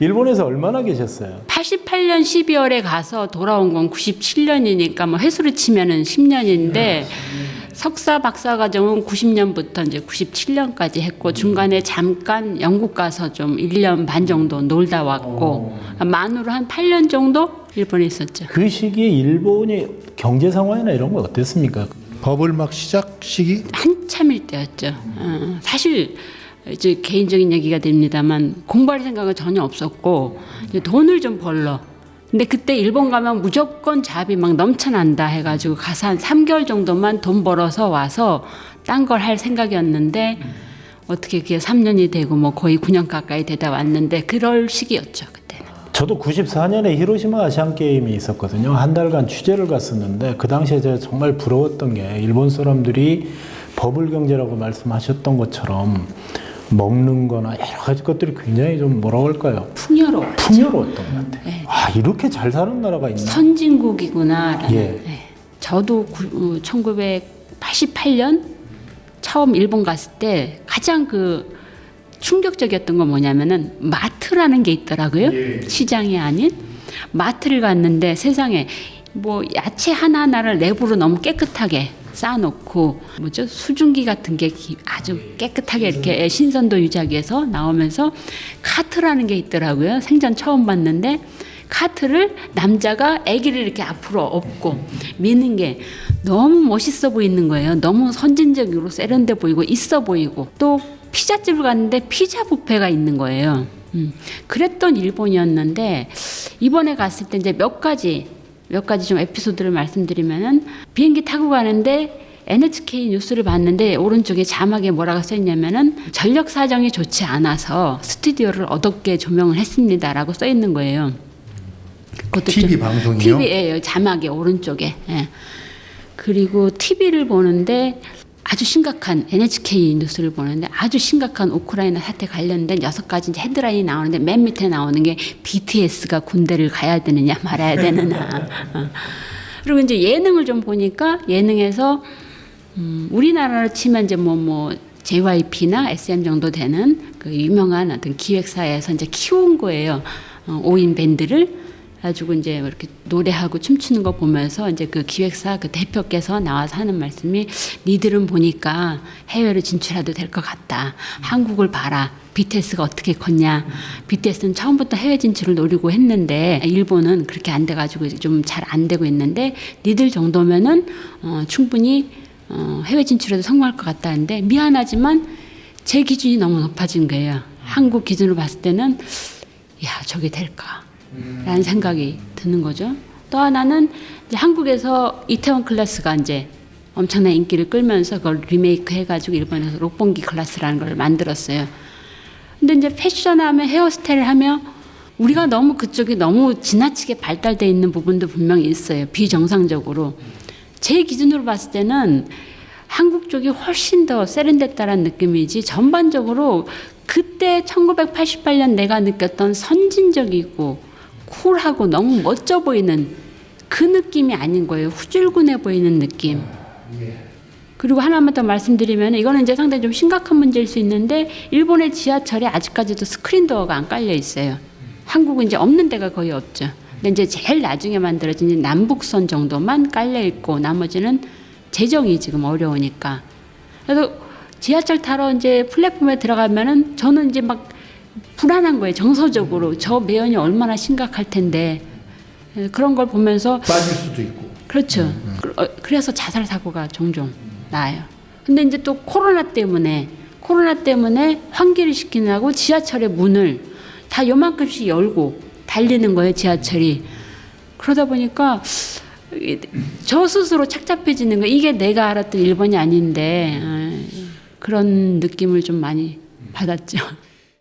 일본에서 얼마나 계셨어요? 88년 12월에 가서 돌아온 건 97년이니까 뭐 회수로 치면은 10년인데 석사 박사 과정은 90년부터 이제 97년까지 했고 중간에 잠깐 영국 가서 좀 1년 반 정도 놀다 왔고 만으로 한 8년 정도 일본에 있었죠. 그 시기에 일본의 경제 상황이나 이런 건 어땠습니까? 버블 막 시작 시기 한참일 때였죠. 어, 사실 이제 개인적인 얘기가 됩니다만 공부할 생각은 전혀 없었고 돈을 좀 벌러. 근데 그때 일본 가면 무조건 잡이 막 넘쳐난다 해가지고 가서 한 3개월 정도만 돈 벌어서 와서 딴 걸 할 생각이었는데 어떻게 그게 3년이 되고 뭐 거의 9년 가까이 되다 왔는데 그럴 시기였죠 그때는. 저도 94년에 히로시마 아시안 게임이 있었거든요. 한 달간 취재를 갔었는데 그 당시에 제가 정말 부러웠던 게 일본 사람들이 버블 경제라고 말씀하셨던 것처럼 먹는 거나 여러 가지 것들이 굉장히 좀 뭐라고 할까요? 풍요로워. 풍요로웠던 것 같아요. 네. 아, 이렇게 잘 사는 나라가 있나? 선진국이구나. 예. 네. 저도 구, 1988년 처음 일본 갔을 때 가장 그 충격적이었던 건 뭐냐면은 마트라는 게 있더라고요. 시장이 아닌 마트를 갔는데 세상에 뭐 야채 하나하나를 내부로 너무 깨끗하게 쌓아놓고 뭐죠? 수증기 같은 게 기- 아주 깨끗하게 이렇게 신선도 유지하기 위해서 나오면서 카트라는 게 있더라고요. 생전 처음 봤는데 카트를 남자가 아기를 이렇게 앞으로 업고 미는 게 너무 멋있어 보이는 거예요. 너무 선진적이고 세련돼 보이고 있어 보이고 또 피자집을 갔는데 피자 뷔페가 있는 거예요. 음, 그랬던 일본이었는데 이번에 갔을 때 이제 몇 가지 몇 가지 좀 에피소드를 말씀드리면은 비행기 타고 가는데 NHK 뉴스를 봤는데 오른쪽에 자막에 뭐라고 써 있냐면은 전력 사정이 좋지 않아서 스튜디오를 어둡게 조명을 했습니다라고 써 있는 거예요. 그것도 TV 방송이요? TV에 자막에 오른쪽에. 예. 그리고 TV를 보는데 아주 심각한 NHK 뉴스를 보는데 아주 심각한 우크라이나 사태 관련된 여섯 가지 이제 헤드라인이 나오는데 맨 밑에 나오는 게 BTS가 군대를 가야 되느냐 말아야 되느냐. 어. 그리고 이제 예능을 좀 보니까 예능에서 음, 우리나라로 치면 이제 뭐뭐 JYP나 SM 정도 되는 그 유명한 어떤 기획사에서 이제 키운 거예요. 어, 5인 밴드를 가지고 이제 이렇게 노래하고 춤추는 거 보면서 이제 그 기획사 그 대표께서 나와서 하는 말씀이 니들은 보니까 해외로 진출해도 될 것 같다. 한국을 봐라. BTS가 어떻게 컸냐. BTS는 처음부터 해외 진출을 노리고 했는데 일본은 그렇게 안 돼가지고 좀 잘 안 되고 있는데 니들 정도면은 어, 충분히 어, 해외 진출에도 성공할 것 같다는데 미안하지만 제 기준이 너무 높아진 거예요. 한국 기준으로 봤을 때는 야 저게 될까? 라는 생각이 드는 거죠. 또 하나는 한국에서 이태원 클래스가 이제 엄청난 인기를 끌면서 그걸 리메이크 해가지고 일본에서 록봉기 클래스라는 걸 만들었어요. 근데 이제 패션하면 헤어스타일 하면 우리가 너무 그쪽이 너무 지나치게 발달돼 있는 부분도 분명히 있어요. 비정상적으로. 제 기준으로 봤을 때는 한국 쪽이 훨씬 더 세련됐다라는 느낌이지 전반적으로 그때 1988년 내가 느꼈던 선진적이고 쿨하고 너무 멋져 보이는 그 느낌이 아닌 거예요. 후줄근해 보이는 느낌. 그리고 하나만 더 말씀드리면 이거는 이제 상당히 좀 심각한 문제일 수 있는데 일본의 지하철에 아직까지도 스크린 도어가 안 깔려 있어요. 한국은 이제 없는 데가 거의 없죠. 근데 이제 제일 나중에 만들어진 남북선 정도만 깔려 있고 나머지는 재정이 지금 어려우니까. 그래서 지하철 타러 이제 플랫폼에 들어가면은 저는 이제 막 불안한 거예요. 정서적으로 저 매연이 얼마나 심각할 텐데 예, 그런 걸 보면서 빠질 수도 있고 그렇죠. 그- 어, 그래서 자살 사고가 종종 나요. 근데 이제 또 코로나 때문에 코로나 때문에 환기를 시키느라고 지하철의 문을 다 요만큼씩 열고 달리는 거예요 지하철이. 그러다 보니까 이- 저 스스로 착잡해지는 거 이게 내가 알았던 일본이 아닌데 아, 그런 느낌을 좀 많이 받았죠.